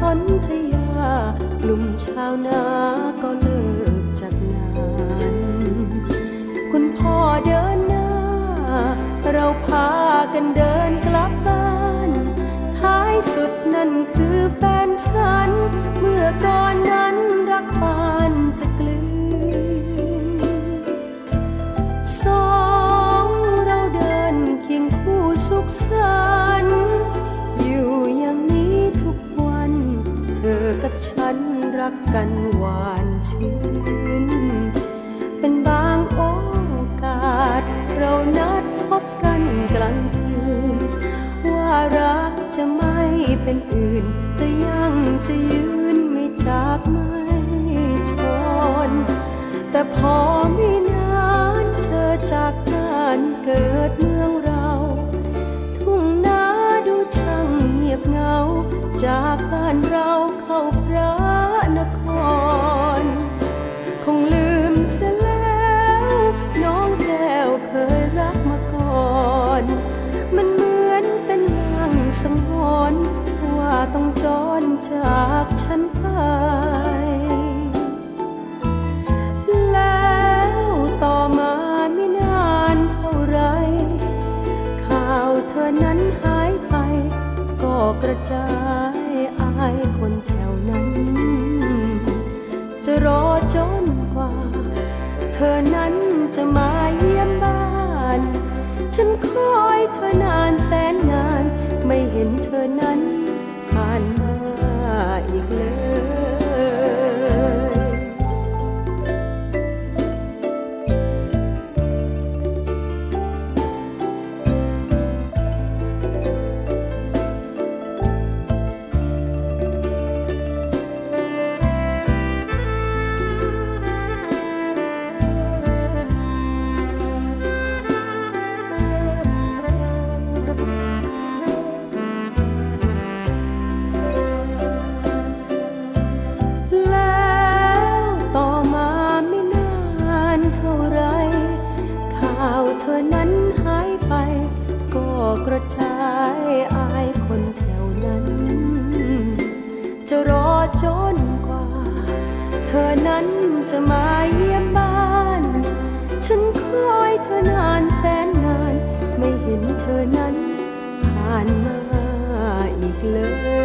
สนธยา กลุ่มชาวนาก็เลิกจัดงาน คุณพ่อเดินหน้า เราพากันเดินกลับบ้าน ท้ายสุดนั่นคือแฟนฉัน เมื่อก่อนนั้น เธอกับฉันรักกันหวานชื่น เป็นบางโอกาส เรานัดพบกันกลางคืน ว่ารักจะไม่เป็นอื่น จะยังจะยืนไม่จากไม่ชน แต่พอไม่นานเธอจากบ้านเกิดเมืองเรา ทุ่งนาดูช่างเงียบเหงาจาก สังหรณ์ว่าต้องจรจากฉันไป แล้วต่อมาไม่นานเท่าไร ข่าวเธอนั้นหายไป ก็กระจายอายคนแถวนั้น จะรอจนกว่า เธอนั้นจะมาเยี่ยมบ้าน ฉันคอ เห็นเธอนั้น กระจายอายคนแถวนั้น จะรอจนกว่า เธอนั้นจะมาเยี่ยมบ้าน ฉันคอยเธอนานแสนนาน ไม่เห็นเธอนั้นผ่านมาอีกเลย